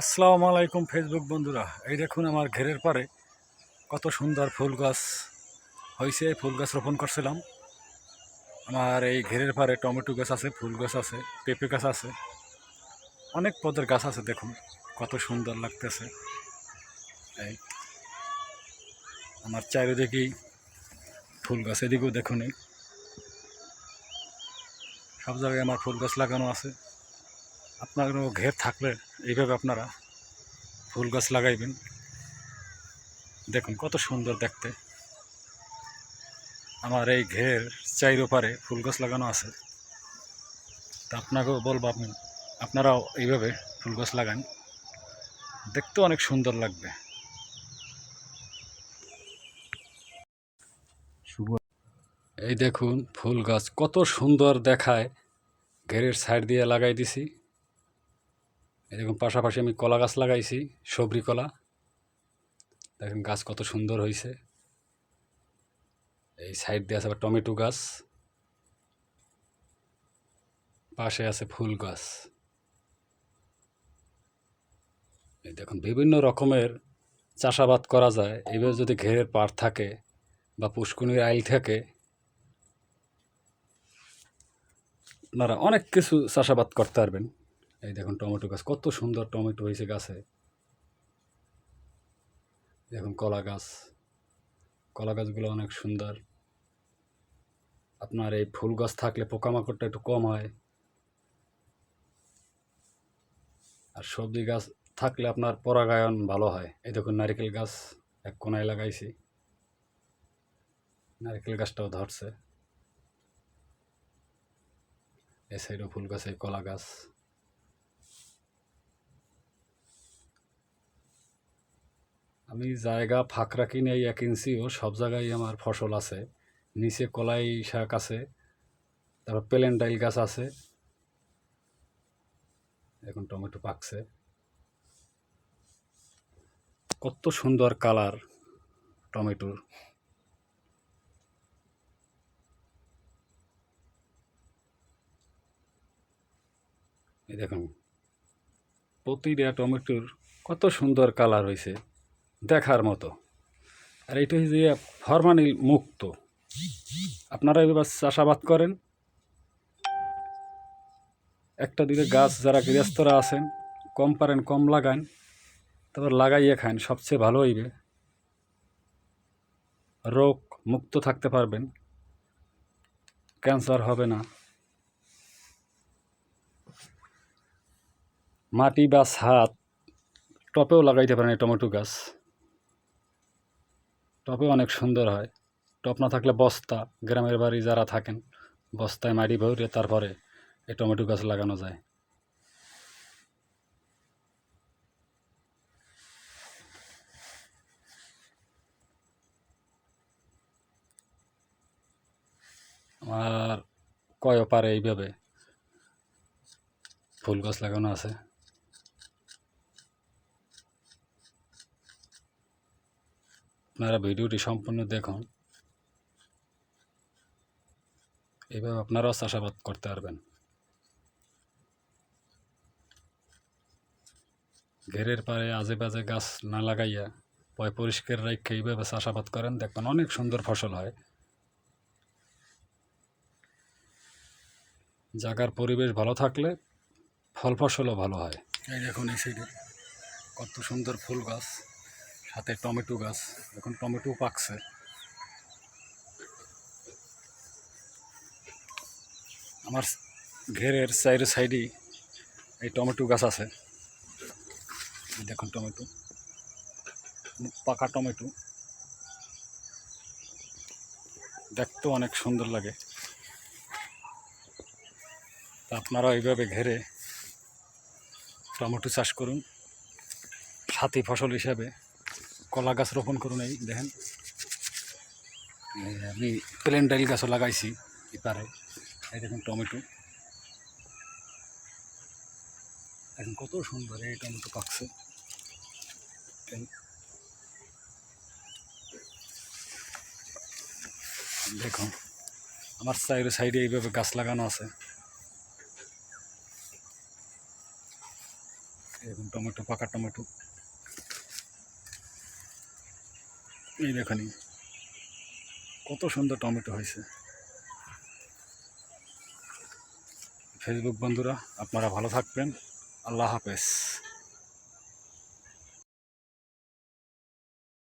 আসসালামু আলাইকুম ফেসবুক বন্ধুরা। এই দেখুন আমার ঘেরের পারে কত সুন্দর ফুল গাছ হয়েছে, ফুল গাছ রোপণ করছিলাম। আমার এই ঘেরের পারে টমেটো গাছ আছে, ফুল গাছ আছে, পেঁপে গাছ আছে, অনেক পদের গাছ আছে দেখুন, কত সুন্দর লাগতেছে। এই আমার চারিদিকেই ফুল গাছ, এদিকেও দেখুন সব জায়গায় আমার ফুল গাছ লাগানো আছে। আপনারও ঘের থাকলে এইভাবে আপনারা ফুল গাছ লাগাইবেন। দেখুন কত সুন্দর দেখতে। আমার এই ঘের চাইর পারে ফুল গাছ লাগানো আছে। তা আপনাকেও বলব আপনি, আপনারাও এইভাবে ফুল গাছ লাগান। দেখতে অনেক সুন্দর লাগবে। এই দেখুন ফুল গাছ কত সুন্দর দেখায়। ঘেরের সাইড দিয়ে লাগাই দিছি। এরকম পাশাপাশি আমি কলা গাছ লাগাইছি, সবরি কলা। দেখেন গাছ কত সুন্দর হয়েছে এই সাইড দিয়ে আছে টমেটো গাছ। পাশে আছে ফুল গাছ। এই দেখুন, বিভিন্ন রকমের চাষাবাদ করা যায়। এইভাবে যদি ঘেরের পাড় থাকে বা পুষ্কুনির আইল থাকে, আপনারা অনেক কিছু চাষাবাদ করতে পারবেন। এই দেখুন টমেটো গাছ, কত সুন্দর টমেটো হয়েছে গাছে। দেখুন কলা গাছ, কলা গাছগুলো অনেক সুন্দর। আপনার এই ফুল গাছ থাকলে পোকামাকড়টা একটু কম হয়। আর সবজি গাছ থাকলে আপনার পরাগায়ন ভালো হয়। এই দেখুন নারিকেল গাছ, এক কোনায় লাগাইছি। নারকেল গাছটাও ধরছে। এই সাইডও ফুল গাছ, এই কলা গাছ। আমি জায়গা ফাঁক রাখি নেই, এক ইঞ্চিও, সব জায়গায় আমার ফসল আছে। নিচে কলাই শাক আছে, তারপর প্লেন ডাইল গাছ আছে। এখন টমেটো পাকছে। কত সুন্দর কালার টমেটোর। দেখুন, প্রতিটা টমেটোর কত সুন্দর কালার হয়েছে দেখার মতো। আর এটা হচ্ছে যে ফরমালিন মুক্ত। আপনারা এবার চাষাবাদ করেন। একটা দিকে গাছ যারা গৃহস্থরা আছেন, কম পারেন, কম লাগান, তারপর লাগাইয়ে খান, সবচেয়ে ভালো হইবে। রোগ মুক্ত থাকতে পারবেন। ক্যান্সার হবে না। মাটি বা ছাদ টপেও লাগাইতে পারেন এই টমেটো গাছ। টপে অনেক সুন্দর হয়। টপ না থাকলে বস্তা, গ্রামের বাড়ি যারা থাকেন, বস্তায় মাটি ভরে তারপরে এই টমেটো গাছ লাগানো যায়। আর কয় পারে এইভাবে ফুল গাছ লাগানো আছে। আপনারা ভিডিওটি সম্পূর্ণ দেখুন। এইভাবে আপনারাও চাষাবাদ করতে পারবেন। ঘেরের পারে আজে বাজে গাছ না লাগাইয়া পয় পরিষ্কার রাখে এইভাবে চাষাবাদ করেন, দেখবেন অনেক সুন্দর ফসল হয়। জায়গার পরিবেশ ভালো থাকলে ফল ফসলও ভালো হয়। এই দেখুন এই সাইডে কত সুন্দর ফুল গাছ। সাথে টমেটো গাছ। এখন টমেটো পাকছে। আমার ঘেরের সাইডে সাইডেই এই টমেটো গাছ আছে। দেখুন টমেটো। পাকা টমেটো। দেখতেও অনেক সুন্দর লাগে। তা আপনারা এইভাবে ঘেরে টমেটো চাষ করুন। সাথী ফসল হিসাবে। কলা গাছ রোপণ করুন এই দেখেন। আমি প্লেন ডাইল গাছও লাগাইছি এপারে। এই দেখুন টমেটো। এখন কত সুন্দর এই টমেটো পাকছে। দেখুন, আমার সাইডে সাইডে এইভাবে গাছ লাগানো আছে। এরকম টমেটো, পাকা টমেটো। এই দেখানি কত সুন্দর টমেটো হয়েছে। ফেসবুক বন্ধুরা আপনারা ভালো থাকবেন। আল্লাহ হাফেজ।